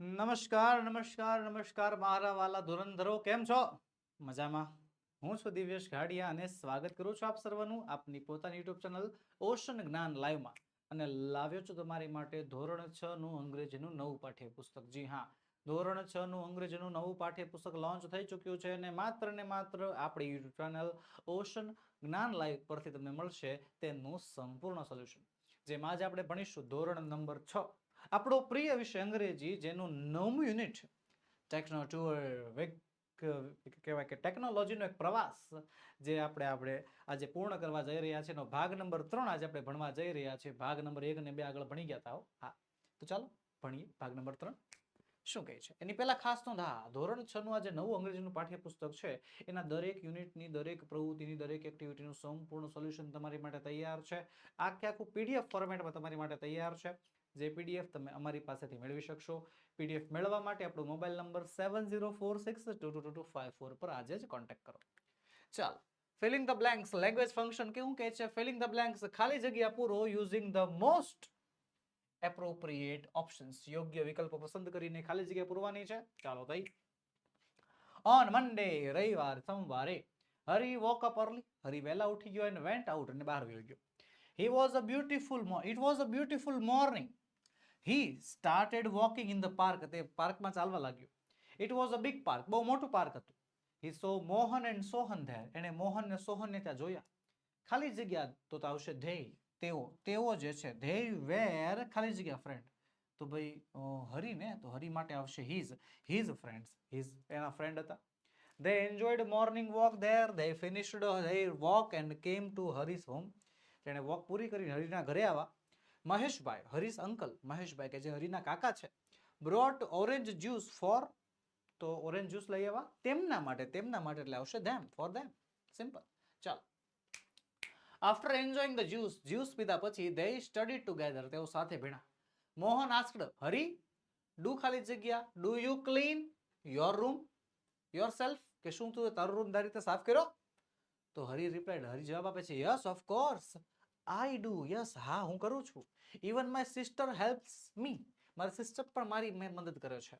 નમસ્કાર નમસ્કાર નમસ્કાર મારા વાલા ધુરંધરો, કેમ છો? મજામાં. હું છું દિવ્યેશ ઘાડિયા અને સ્વાગત કરું છું આપ સર્વનું આપની પોતાની યુટ્યુબ ચેનલ ઓશન જ્ઞાન લાઈવમાં. અને લાવ્યો છું તમારી માટે ધોરણ છ નું અંગ્રેજીનું નવું પાઠ્યપુસ્તક. જી હા, ધોરણ છ નું અંગ્રેજીનું નવું પાઠ્યપુસ્તક લોન્ચ થઈ ચૂક્યું છે અને માત્ર ને માત્ર આપણી YouTube channel ocean Gyan live પરથી તમને મળશે તેનું સંપૂર્ણ સોલ્યુશન. જેમાં આજે આપણે ભણીશું ધોરણ નંબર છ. આપણો પ્રિય વિષય અંગ્રેજી જેનું નવમું યુનિટ ટેકનો ટુર કહેવાય કે ટેકનોલોજીનો એક પ્રવાસ જે આપણે આપણે આજે પૂર્ણ કરવા જઈ રહ્યા છીએ. એનો ભાગ નંબર ત્રણ આજે આપણે ભણવા જઈ રહ્યા છીએ. ભાગ નંબર એક અને બે આગળ ભણી ગયા હતા. હા. તો ચાલો ભણીએ ભાગ નંબર ત્રણ. શું કહે છે? એની પહેલા ખાસ નોંધ, હા, ધોરણ છ નું આ જે નવું અંગ્રેજીનું પાઠ્યપુસ્તક છે. એના દરેક યુનિટની દરેક પ્રવૃત્તિની, દરેક એક્ટિવિટીનું સંપૂર્ણ સોલ્યુશન તમારી માટે તૈયાર છે. આખે આખું પીડીએફ ફોર્મેટમાં તમારી માટે તૈયાર છે. જે પીડીએફ તમે અમારી પાસેથી મેળવી શકશો. પીડીએફ મેળવવા માટે આપણો mobile number seven zero four six two five four પર આજે જ કોન્ટેક્ટ કરો. ચાલો filling the blanks language function કેવું કહે છે? ફિલિંગ ધ બ્લેન્ક્સ ખાલી જગ્યા પૂરો using the most appropriate options યોગ્ય વિકલ્પો પસંદ કરીને ખાલી જગ્યા પૂરવાની છે. ચાલો ભાઈ. ઓન મંડે રવિવાર, સોમવારે, Hari walk up early Hari વહેલા ઉઠી ગયો અને વેન્ટ આઉટ અને બહાર ગયો. He was a beautiful it was a a beautiful He started walking in the park. તે પાર્કમાં ચાલવા લાગ્યો. It was a big park. બહુ મોટું પાર્ક હતું. He saw Mohan and Sohan there. એણે મોહન ને સોહનને ત્યાં જોયા. ખાલી જગ્યા તો આવશે they. તેઓ તેઓ જે છે they were ખાલી જગ્યા friend. તો ભાઈ અ, હરી ને તો હરી માટે આવશે his his friends. his એના friend હતા. They enjoyed morning walk there. They finished their walk and came to Hari's home. તેણે વોક પૂરી કરીને હરિના ઘરે આવ્યા મહેશભાઈ, હરીશ અંકલ, મહેશભાઈ કે જે હરિના કાકા છે બ્રોટ ઓરેન્જ જ્યુસ ફોર તો ઓરેન્જ જ્યુસ લઈ આવવા તેમના માટે તેમના માટે એટલે આવશે ધેમ ફોર ધેમ સિમ્પલ ચાલો. After enjoying the juice juice પીધા પછી દે સ્ટડી ટુગેધર તેઓ સાથે ભીણા. મોહન આસ્કડ હરી, ડુ ખાલી જગ્યા? Do you clean your room yourself કે શું તું તારો રૂમ તારી રીતે સાફ કર્યો? તો હરી રિપ્લાઇડ હરી જવાબ આપે છે yes of course I do yes હા, હું કરું છું. Even my sister helps me મારી સિસ્ટર પણ મારી મેં મદદ કરે છે.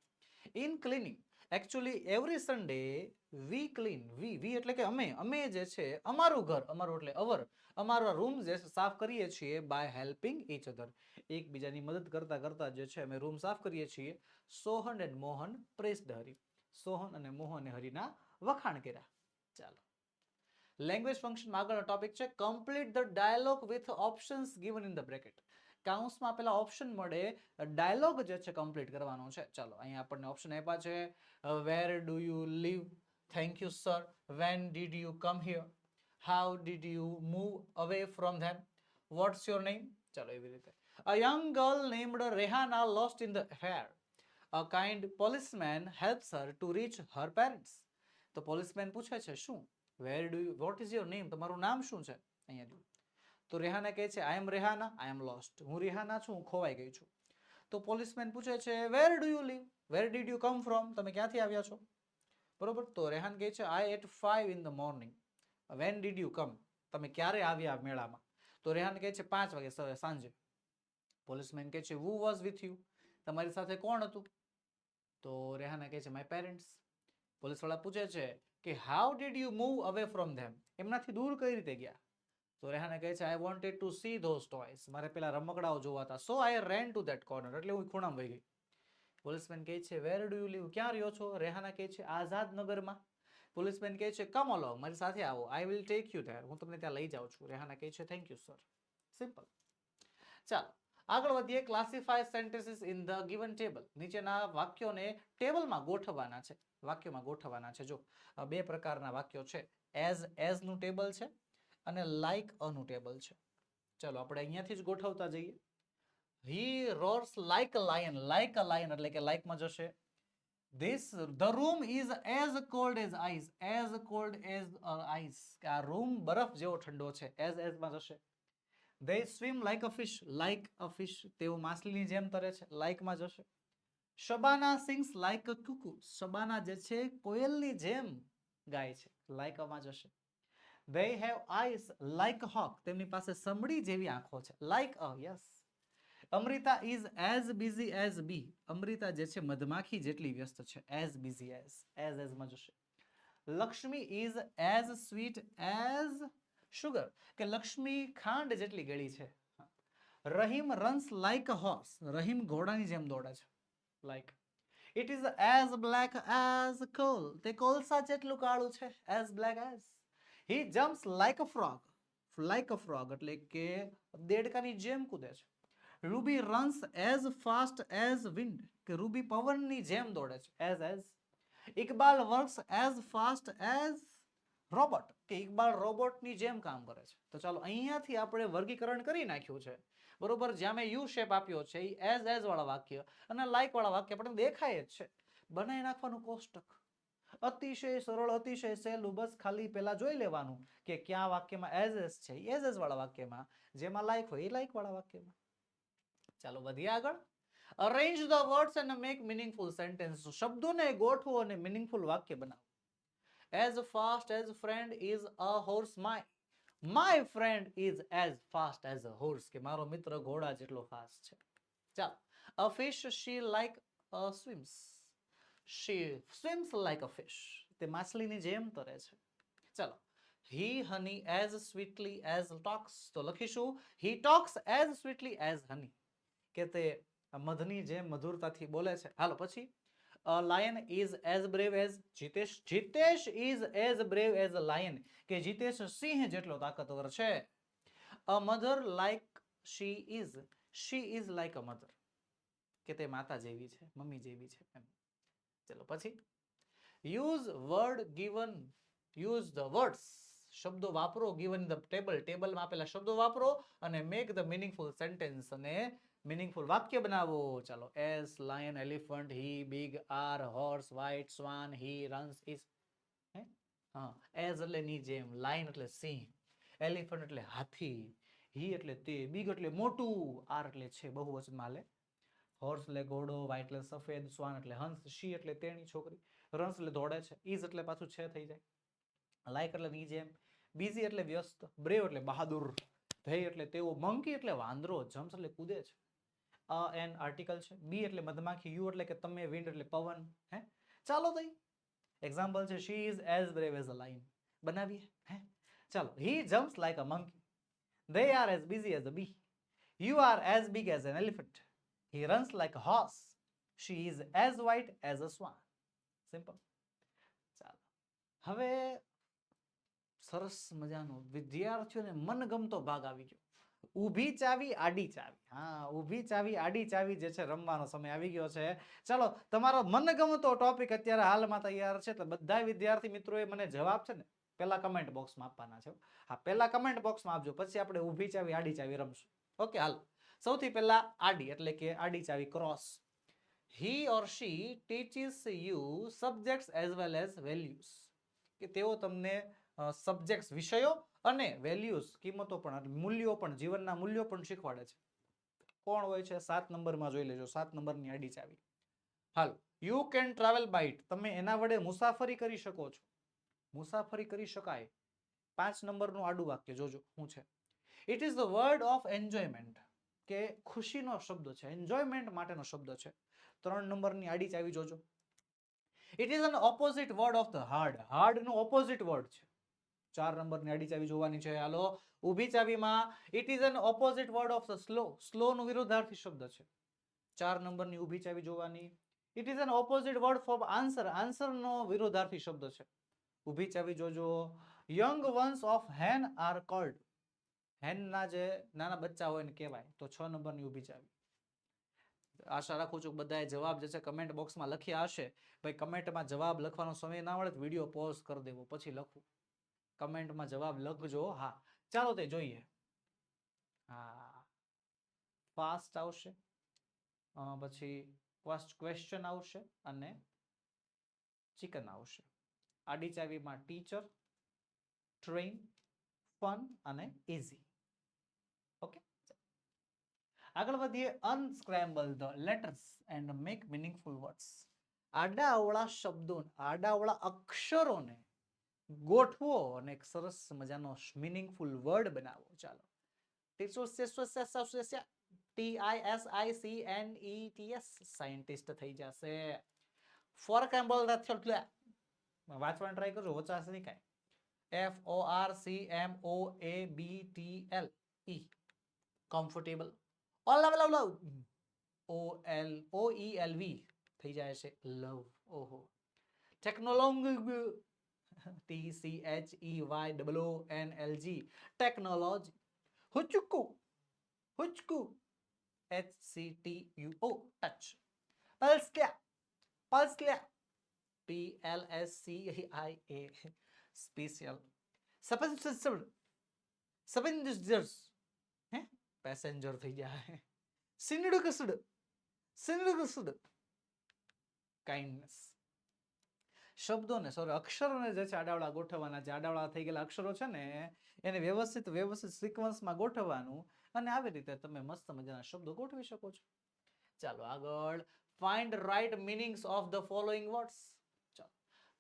In cleaning actually every Sunday we clean we we એટલે કે અમે અમે જે છે, અમારું ઘર, અમારું એટલે અવર, અમારો રૂમ જે છે, સાફ કરીએ છીએ બાય હેલ્પિંગ ઈચ અધર એકબીજાની મદદ કરતા કરતા જે છે, અમે રૂમ સાફ કરીએ છીએ. સોહન એન્ડ મોહન પ્રેસ હરી સોહન અને મોહને હરીના વખાણ કર્યા. ચાલો. લેંગ્વેજ ફંક્શનમાં આગળનો ટોપિક છે complete the dialogue with options given in the bracket કાઉન્સમાં પેલા ઓપ્શન મળે ડાયલોગ જે છે કમ્પ્લીટ કરવાનો છે ચાલો અહીંયા આપણને ઓપ્શન આપ્યા છે where do you live thank you sir when did you come here how did you move away from them what's your name ચાલો એવી રીતે a young girl named Rehana lost in the fair a kind policeman helps her to reach her parents તો policeman પૂછે છે શું where do you what is your name તમારું નામ શું છે? અહીંયા જો તો રેહાના કહે છે આઈ એમ રેહાના આઈ એમ લોસ્ટ હું રેહાના છું, હું ખોવાઈ ગઈ છું. તો પોલીસમેન પૂછે છે where do you live where did you come from તમે ક્યાંથી આવ્યા છો? બરોબર? તો રેહાન કહે છે I at five in the morning when did you come તમે ક્યારે આવ્યા મેળામાં? તો રેહાન કહે છે, પાંચ વાગે સાંજે. પોલીસમેન કહે છે વુ વોઝ વિથ યુ તમારી સાથે કોણ હતું? તો રેહાના કહે છે માય પેરેન્ટ્સ પોલીસવાળા પૂછે છે કે how did you move away from them એમનાથી દૂર કઈ રીતે ગયા? તો રેહાને કહે છે I wanted to see those toys મારે પેલા રમકડાઓ જોવા હતા. So I ran to that corner એટલે હું ખૂણામાં વહી ગઈ. પોલીસમેન કહે છે વેર ડુ યુ લીવ ક્યાં રહ્યો છો? રેહાના કહે છે આઝાદ નગરમાં પોલીસમેન કહે છે કમ અલોંગ મારી સાથે આવો. I will take you there હું તમને ત્યાં લઈ જાઉં છું. રેહાના કહે છે થેન્ક યુ સર સિમ્પલ ચાલો. આગળ વધીએ. Classify sentences in the given table નીચેના વાક્યોને ટેબલમાં ગોઠવવાના છે. વાક્યોમાં ગોઠવવાના છે. જો બે પ્રકારના વાક્યો છે. એઝ એઝનું ટેબલ છે અને લાઈક અનું ટેબલ છે. ચલો, આપણે અહીંયાથી જ ગોઠવતા જઈએ. He roars like a lion like a lion એટલે કે લાઇકમાં જશે. This the room is as cold as ice as cold as ice આ રૂમ બરફ જેવો ઠંડો છે. એઝ એઝમાં જશે. They swim like a fish like a fish તેઓ માછલીની જેમ તરે છે. લાઇકમાં જશે. Shabana sings like a cuckoo Shabana જે છે, કોયલની જેમ ગાય છે. લાઈક અમાં જશે they have eyes like hawk તેમની પાસે સમડી જેવી આંખો છે. Like a yes Amrita is as busy as bee Amrita જે છે, મધમાખી જેટલી વ્યસ્ત છે. એઝ બિઝી એઝ એઝ એઝમાં જશે. Lakshmi is as sweet as sugar કે લક્ષ્મી ખાંડ જેટલી ગળી છે. Rahim runs like a horse Rahim ઘોડાની જેમ દોડે છે. Like it is as black as coal તે કોલસા જેટલું કાળું છે? As black as he jumps like a frog like a frog એટલે કે દેડકાની જેમ કૂદે છે. Ruby runs as fast as wind કે રૂબી પવનની જેમ દોડે છે. As as Iqbal works as fast as robot, કે ઇકબાલ રોબોટની જેમ કામ કરે છે. તો ચાલો, અહીંયાથી આપણે વર્ગીકરણ કરી નાખ્યું છે. બરોબર? જ્યાં મેં યુ શેપ આપ્યો છે એ એઝ એઝ વાળા વાક્ય અને લાઇક વાળા વાક્ય આપણને દેખાય જ છે. બનાવી નાખવાનું કોષ્ટક. અતિશય સરળ, અતિશય સહેલું, બસ ખાલી પહેલા જોઈ લેવાનું કે ક્યાં વાક્યમાં એઝ એઝ છે એઝ એઝ વાળા વાક્યમાં. જેમાં લાઇક હોય એ લાઈક વાળા વાક્યમાં. ચાલો, વધીએ આગળ. Arrange the words and make meaningful sentence શબ્દોને ગોઠવો અને મિનિંગફુલ વાક્ય બનાવો. As fast as friend is a horse my my friend is as fast as a horse કે મારો મિત્ર ઘોડા જેટલો ફાસ્ટ છે. ચાલો. A fish she like swims she swims like a fish તે માછલીની જેમ તરે છે. ચાલો. He honey as sweetly as talks તો લખીશું. He talks as sweetly as honey કે તે મધની જેમ મધુરતાથી બોલે છે. હાલો, પછી a lion is as brave as Jitesh Jitesh is as brave as lion કે જીતેશ સિંહ જેટલો તાકાતવર છે. A mother like she is she is like a mother કે તે માતા જેવી છે, મમ્મી જેવી છે એમ. ચલો પછી. Use word given use the words શબ્દો વાપરો ગિવન ધ ટેબલ ટેબલમાં આપેલા શબ્દો વાપરો અને મેક ધ મિનિંગફુલ સેન્ટેન્સ અને મિનિંગફુલ વાક્ય બનાવો ચાલો as lion elephant he big are horse white swan he runs is હા? એઝ એટલે ની જેમ લાયન એટલે સિંહ એલિફન્ટ એટલે હાથી હી એટલે તે બિગ એટલે મોટું આર એટલે છે બહુ બહુવચનમાં હાલે. હોર્સ એટલે ઘોડો વ્હાઇટ એટલે સફેદ સ્વાન એટલે હંસ શી એટલે તેણી છોકરી રન્સ એટલે દોડે છે ઇઝ એટલે પાછું છે થઈ જાય. લાઈક એટલે ની જેમ બીઝી એટલે વ્યસ્ત બ્રેવ એટલે બહાદુર ધેય એટલે તેઓ મંકી એટલે વાંદરો, જમ્સ એટલે કૂદે છે. અ, એન આર્ટિકલ છે. બી એટલે મધમાખી, યુ એટલે કે તમે વિન્ડ એટલે પવન, હે? ચાલો તઈ એક્ઝામ્પલ છે she is as brave as a lion બનાવીએ, હે? ચાલો he jumps like a monkey they are as busy as a bee. You are as big as an elephant. He runs like a horse. She is as white as a swan. Simple ચાલો. હવે સરસ મજાનો વિદ્યાર્થીઓને મનગમતો ભાગ આવી ગયો. ઊભી ચાવી, આડી ચાવી. હા, ઊભી ચાવી, આડી ચાવી જે છે રમવાનો સમય આવી ગયો છે. ચાલો, તમારો મનગમતો ટોપિક અત્યારે હાલમાં તૈયાર છે તો બધા વિદ્યાર્થી મિત્રોએ મને જવાબ છે ને પહેલા કમેન્ટ બોક્સમાં આપવાના છે. હા, પહેલા કમેન્ટ બોક્સમાં આપજો, પછી આપણે ઊભી ચાવી, આડી ચાવી રમશું. ઓકે હાલ. સૌથી પહેલા આડી, એટલે કે આડી ચાવી cross he or she teaches you subjects as well as values કે તેઓ તમને સબ્જેક્ટ્સ વિષયો અને વેલ્યુઝ કિંમતો પણ મૂલ્યો પણ, જીવનના મૂલ્યો પણ શીખવાડે છે. કોણ હોય છે? સાત નંબરમાં જોઈ લેજો. સાત નંબરની આડી ચાવી. હાલ. યુ કેન ટ્રાવેલ બાઇટ તમે એના વડે મુસાફરી કરી શકો છો. મુસાફરી કરી શકાય. પાંચ નંબરનું આડું વાક્ય જોજો. શું છે? It is the word of enjoyment કે ખુશીનો શબ્દ છે. એન્જોયમેન્ટ માટેનો શબ્દ છે. ત્રણ નંબરની આડી ચાવી જોજો. It is an opposite word of the hard હાર્ડનું opposite word છે. ચાર નંબરની આડી ચાવી જોવાની છે. હાલો, ઊભી ચાવીમાં it is an opposite word of slow slow નું વિરોધાર્થી શબ્દ છે. ચાર નંબરની ઊભી ચાવી જોવાની. It is an opposite word for answer આન્સરનો વિરોધાર્થી શબ્દ છે. ઊભી ચાવી જોજો. Young ones of hen are called હેનના જે નાના બચ્ચા હોય ને કહેવાય, તો છ નંબરની ઊભી ચાવી. આશા રાખું છું બધાએ જવાબ જે છે કમેન્ટ બોક્સમાં લખ્યા હશે. ભાઈ, કમેન્ટમાં જવાબ લખવાનો સમય ના મળે તો વીડિયો પોઝ કરી દેવો, પછી લખવું કમેન્ટમાં જવાબ લખજો. હા, ચાલો તે જોઈએ. હા ફાસ્ટ આવશે. પછી ક્વેશ્ચન આવશે અને ચિકન આવશે. આડી ચાવીમાં ટીચર ટ્રેન ફન અને ઇઝી ઓકે આગળ વધીએ. Unscramble the letters and make meaningful words આડા અવળા શબ્દો આડાઅવળા અક્ષરોને ગોઠવો અને એક સરસ મજાનો મિનિંગફુલ વર્ડ બનાવો. ચાલો. T I S I C N E T S scientist થઈ જશે. ફોર એક્ઝામ્પલ વાંચવાનું ટ્રાય કરજો વચાશે નહીં કાંઈ. F O R C M O A B T L E comfortable all love love love O L O E L V થઈ જાય છે લવ ઓહો. Technology T C H E Y double O N L G technology હુચકુ હુચકુ H C T U O touch પલ્સ્ક્યા પલ્સ્ક્યા P L S C I A special સપેન્સર સપેન્જર્સ હે passenger થઈ જાય સિનડ કસડ સિનડ કસડ kindness શબ્દોને sorry અક્ષરોને જે છે આડાવડા ગોઠવવાના, જે આડાવડા થઈ ગયેલા અક્ષરો છે ને, એને વ્યવસ્થિત વ્યવસ્થિત સિક્વન્સમાં ગોઠવવાનું અને આવી રીતે તમે મસ્ત મજાના શબ્દો ગોઠવી શકો છો. ચાલો આગળ. Find right meanings of the following words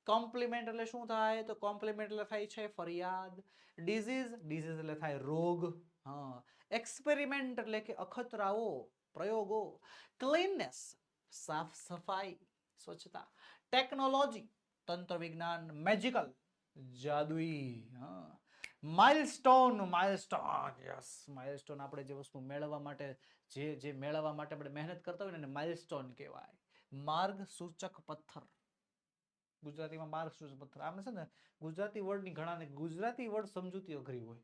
compliment એટલે શું થાય? તો કોમ્પ્લિમેન્ટ એટલે થાય છે ફરિયાદ. ડિઝીઝ ડિઝીઝ એટલે થાય રોગ. હા. એક્સપેરિમેન્ટ એટલે કે અખતરાઓ, પ્રયોગો. ક્લીનનેસ સાફ સફાઈ, સ્વચ્છતા. ટેકનોલોજી તંત્ર વિજ્ઞાન મેજિકલ જાદુઈ, હા. માઇલસ્ટોન માઇલસ્ટોન યસ માઇલસ્ટોન આપણે જે વસ્તુ મેળવવા માટે, જે જે મેળવવા માટે આપણે મહેનત કરતા હોય ને માઇલસ્ટોન કહેવાય. માર્ગ સૂચક પથ્થર. ગુજરાતીમાં માર્ગ સૂચક પથ્થર. આમ છે ને, ગુજરાતી વર્ડની ઘણાને ગુજરાતી વર્ડ સમજૂતી અઘરી હોય.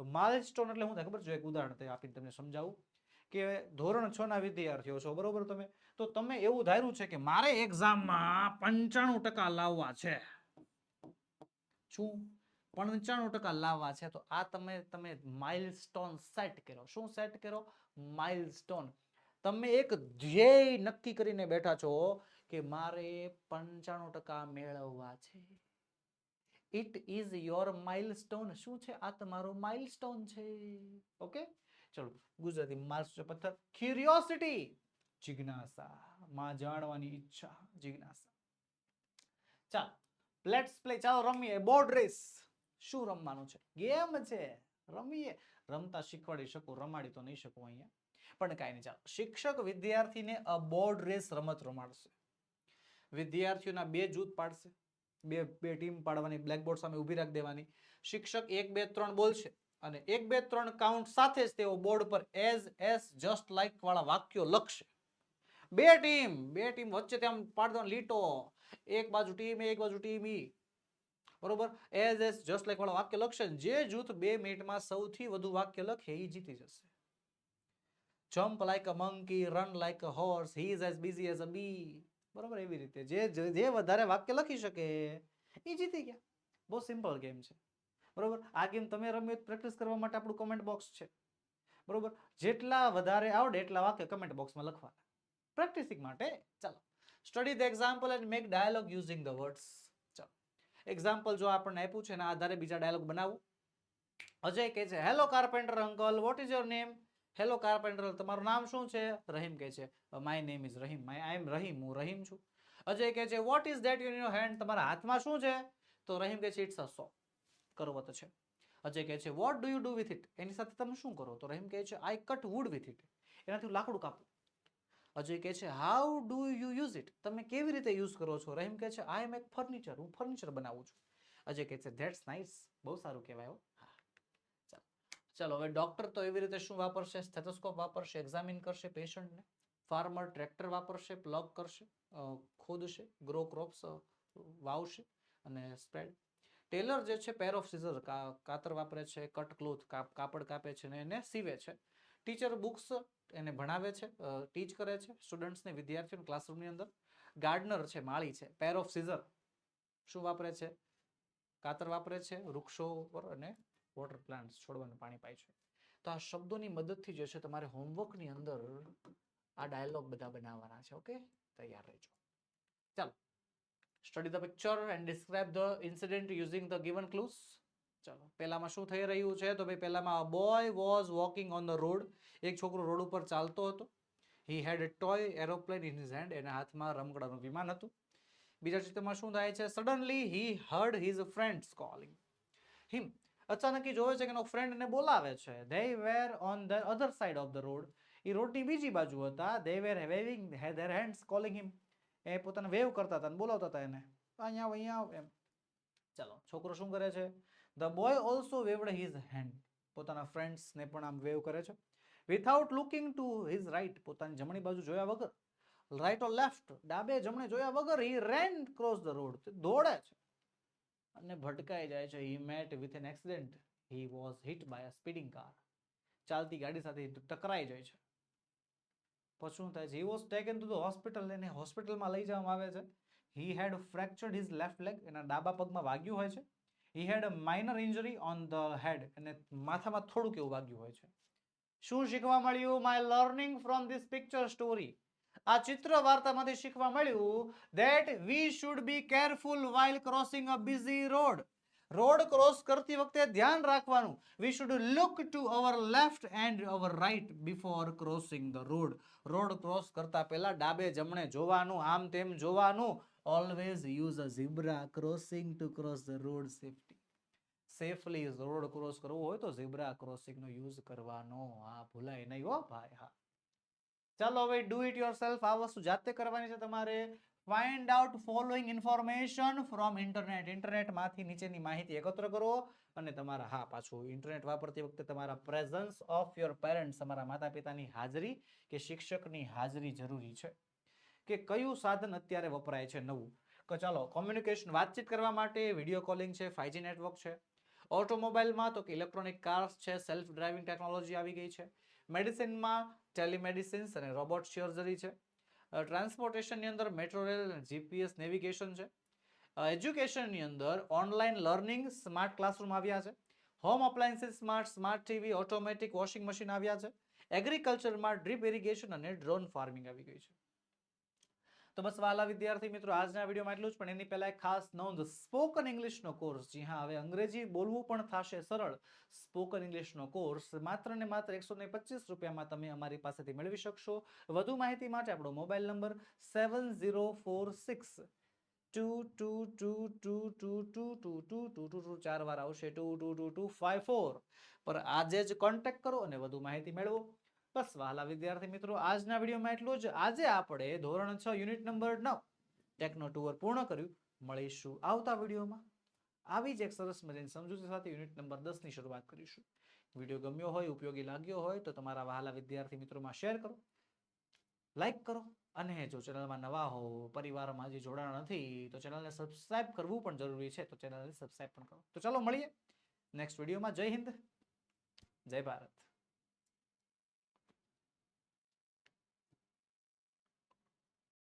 માઇલસ્ટોન એટલે હું ખબર છે? એક ઉદાહરણ આપીને તમને સમજાવું. કે ધોરણ છ ના વિદ્યાર્થીઓ છો, બરોબર તમે? તો તમે એવું ધાર્યું છે કે મારે એક્ઝામમાં પંચાણું ટકા લાવવા છે. શું પંચાણું ટકા લાવવા છે તો આ તમે તમે માઇલસ્ટોન સેટ કરો શું સેટ કરો માઇલસ્ટોન તમે એક ધ્યેય નક્કી કરીને બેઠા છો કે મારે પંચાણું ટકા મેળવવા છે. ઇટ ઇઝ યોર માઇલસ્ટોન શું છે? આ તમારો માઇલસ્ટોન છે. ઓકે ચલો, ગુજરાતી માર્ક્સ પથ્થર. ક્યુરિયોસિટી જિજ્ઞાસા, માં જાણવાની ઈચ્છા, જિજ્ઞાસા. ચાલ લેટ્સ પ્લે ચાલો રમીએ. બોર્ડ રેસ શું રમવાનું છે? ગેમ છે. રમીએ. રમતા શીખવાડી શકું, રમાડી તો નહીં શકું અહીંયા. પણ કાંઈ નહીં, ચાલો. શિક્ષક વિદ્યાર્થીને અ બોર્ડ રેસ રમત રમાડશે. વિદ્યાર્થીઓના બે જૂથ પાડશે. બે બે ટીમ પાડવાની બ્લેકબોર્ડ સામે ઊભી રાખી દેવાની. શિક્ષક એક, બે, ત્રણ બોલશે અને એક, બે, ત્રણ કાઉન્ટ સાથે જ તેઓ બોર્ડ પર એઝ એસ જસ્ટ લાઈક વાળા વાક્યો લખશે. બે ટીમ બે ટીમ વચ્ચે તેમ પાડી દેવાની લીટો. એક બાજુ ટીમ, એક બાજુ ટીમ ઈ. બરોબર? એઝ એસ જસ્ટ લાઈક વાળા વાક્ય લખશે જે જૂથ બે મિનિટમાં સૌથી વધુ વાક્ય લખે એ જીતી જશે. Jump like a monkey run like a horse he is as busy as a bee બરોબર? એવી રીતે. જે જે વધારે વાક્ય લખી શકે એ જીતી ગયા. બહુ સિમ્પલ ગેમ છે. બરોબર? આ ગેમ તમે રમ્યો પ્રેક્ટિસ કરવા માટે આપણું કમેન્ટ બોક્સ છે. બરોબર? જેટલા વધારે આવડે એટલા વાક્ય કમેન્ટ બોક્સમાં લખવાના. પ્રેક્ટિસિંગ માટે. ચાલો. Study the example and make dialogue using the words ચાલો. એક્ઝામ્પલ જો આપણને આપ્યું છે એના આધારે બીજા ડાયલોગ બનાવો. અજય કહે છે hello carpenter uncle what is your name hello carpenter તમારું નામ શું છે? રહીમ કહે છે my name is Rahim. My I am Rahim. હું રહીમ છું. અજય કહે છે what is that you your hand તમારા હાથમાં શું છે? તો રહીમ કહે છે ઇટ્સ અ સો કરવત છે. અજય કહે છે what do you do with it એની સાથે તમે શું કરો? તો રહીમ કહે છે I cut wood with it એનાથી લાકડું કાપું. અજય કહે છે how do you use it તમે કેવી રીતે યુઝ કરો છો? રહીમ કહે છે આઈ એક ફર્નિચર હું ફર્નિચર બનાવું છું. અજય કહે છે ધેટ્સ નાઇસ બહુ સારું કહેવાય હો. ચાલો. હવે ડોક્ટર તો એવી રીતે શું વાપરશે? સ્ટેથોસ્કોપ વાપરશે એક્ઝામિન કરશે પેશન્ટને ફાર્મર ટ્રેક્ટર વાપરશે પ્લગ કરશે? ખોદશે ગ્રો ક્રોપ્સ વાવશે અને સ્પ્રેડ ટેલર જે છે પેર ઓફ સીઝર કાતર વાપરે છે કટ ક્લોથ કાપડ કાપે છે ને એને સીવે છે. ટીચર બુક્સ એને ભણાવે છે ટીચ કરે છે સ્ટુડન્ટ્સને વિદ્યાર્થીઓને ક્લાસરૂમની અંદર. ગાર્ડનર છે, માળી છે પેર ઓફ સીઝર શું વાપરે છે? કાતર વાપરે છે, વૃક્ષો પર અને વોટર પ્લાન્ટ્સ છોડવાનું પાણી પાય છે. તો આ શબ્દોની મદદથી જે છે તમારે હોમવર્કની અંદર આ ડાયલોગ બધા બનાવવાના છે ઓકે તૈયાર રહેજો. ચાલો. Study the picture and describe the incident using the given clues ચાલો, પહેલામાં શું થઈ રહ્યું છે? તો ભાઈ, પહેલામાં boy was walking on the road એક છોકરો રોડ ઉપર ચાલતો હતો. He had toy aeroplane in his hand એના હાથમાં રમકડાનું વિમાન હતું. બીજા ચિત્રમાં શું થાય છે? Suddenly he heard his friends calling him અચાનક એ જોવે છે કે એનો ફ્રેન્ડ એને બોલાવે છે. They were on the other side of the road એ રોડની બીજી બાજુ હતા. They were waving their hands calling him એ પોતાને વેવ કરતા હતા બોલાવતા હતા એને. અહીંયા અહીંયા એમ. ચાલો, છોકરો શું કરે છે? The boy also waved his hand પોતાના ફ્રેન્ડ્સને પણ આમ વેવ કરે છે. Without looking to his right પોતાની જમણી બાજુ જોયા વગર રાઈટ ઓર લેફ્ટ ડાબે જમણે જોયા વગર he ran cross the road દોડે છે. અને ભટકાઈ જાય છે. He met with an accident he was hit by a speeding car ચાલતી ગાડી સાથે ટકરાઈ જાય છે. પછી શું થાય છે? He was taken to the hospital એને હોસ્પિટલમાં લઈ જવામાં આવે છે. He had fractured his left leg એના ડાબા પગમાં વાગ્યું હોય છે. He had minor injury on the head અને માથામાં થોડુંક એવું વાગ્યું હોય છે. શું શીખવા મળ્યું my learning from this picture story આ ચિત્ર વાર્તામાંથી શીખવા મળ્યું that we should be careful while crossing a busy road road cross કરતી વખતે ધ્યાન રાખવાનું. We should look to our left and our right before crossing the road road cross કરતા પહેલા ડાબે જમણે જોવાનું, આમ તેમ જોવાનું. Always use a zebra crossing to cross the road safety safely road cross કરવો હોય તો ઝીબ્રા ક્રોસિંગનો યુઝ કરવાનો. હા, ભૂલાય નહીં હો ભાઈ, હા. ચાલો હવે ડુ ઇટ યોર સેલ્ફ આ વસ્તુ જાતે કરવાની છે તમારે. Find out following information from internet ઇન્ટરનેટમાંથી નીચેની માહિતી એકત્ર કરો અને તમારા, હા, પાછું ઇન્ટરનેટ વાપરતી વખતે તમારા પ્રેઝન્સ ઓફ યોર પેરેન્ટ્સ તમારા માતા પિતાની હાજરી કે શિક્ષકની હાજરી જરૂરી છે. કે કયું સાધન અત્યારે વપરાય છે નવું? કે ચાલો કોમ્યુનિકેશન વાતચીત કરવા માટે વીડિયો કોલિંગ છે ફાઈવજી નેટવર્ક છે. ઓટોમોબાઈલમાં તો કે ઇલેક્ટ્રોનિક કાર્સ છે સેલ્ફ ડ્રાઇવિંગ ટેકનોલોજી આવી ગઈ છે. મેડિસિનમાં ટેલિમેડિસિન્સ અને રોબોટ સર્જરી છે. ટ્રાન્સપોર્ટેશનની અંદર મેટ્રો રેલ અને જીપીએસ નેવિગેશન છે. એજ્યુકેશનની અંદર ઓનલાઈન લર્નિંગ સ્માર્ટ ક્લાસરૂમ આવ્યા છે. Home appliances smart smart TV automatic washing machine આવ્યા છે. એગ્રીકલ્ચરમાં ડ્રીપ ઇરિગેશન અને ડ્રોન ફાર્મિંગ આવી ગઈ છે. તો બસ વાલા વિદ્યાર્થી મિત્રો આજના વિડીયોમાં એટલું જ પણ એની પહેલા ખાસ નોંધ સ્પોકન ઇંગ્લિશનો કોર્સ જી હા હવે અંગ્રેજી બોલવું પણ થશે સરળ સ્પોકન ઇંગ્લિશનો કોર્સ માત્ર ને માત્ર એકસો ને પચીસ રૂપિયામાં તમે અમારી પાસેથી મેળવી શકશો વધુ માહિતી માટે આપણો mobile number seven zero four six two two two two two two two two two two two ચાર વાર આવશે two two two two five four પર આજે જ કોન્ટેક્ટ કરો અને વધુ માહિતી મેળવો બસ વહાલા વિદ્યાર્થી મિત્રો, આજના વિડીયોમાં એટલું જ. આજે આપણે ધોરણ છ, યુનિટ નંબર નવ, ટેકનો ટુવર પૂર્ણ કર્યું. મળીશું આવતા વિડીયોમાં. આવી જ એક સરસ મજાની સમજૂતી સાથે યુનિટ નંબર દસની શરૂઆત કરીશું. વીડિયો ગમ્યો હોય, ઉપયોગી લાગ્યો હોય, તો તમારા વહાલા વિદ્યાર્થી મિત્રોમાં શેર કરો. લાઈક કરો. અને જો ચેનલમાં નવા હો, પરિવારમાં હજી જોડાણ નથી, તો ચેનલને સબસ્ક્રાઇબ કરવું પણ જરૂરી છે, તો ચેનલને સબસ્ક્રાઇબ પણ કરો. તો ચાલો મળીએ. નેક્સ્ટ વિડીયોમાં. જય હિન્દ. જય ભારત.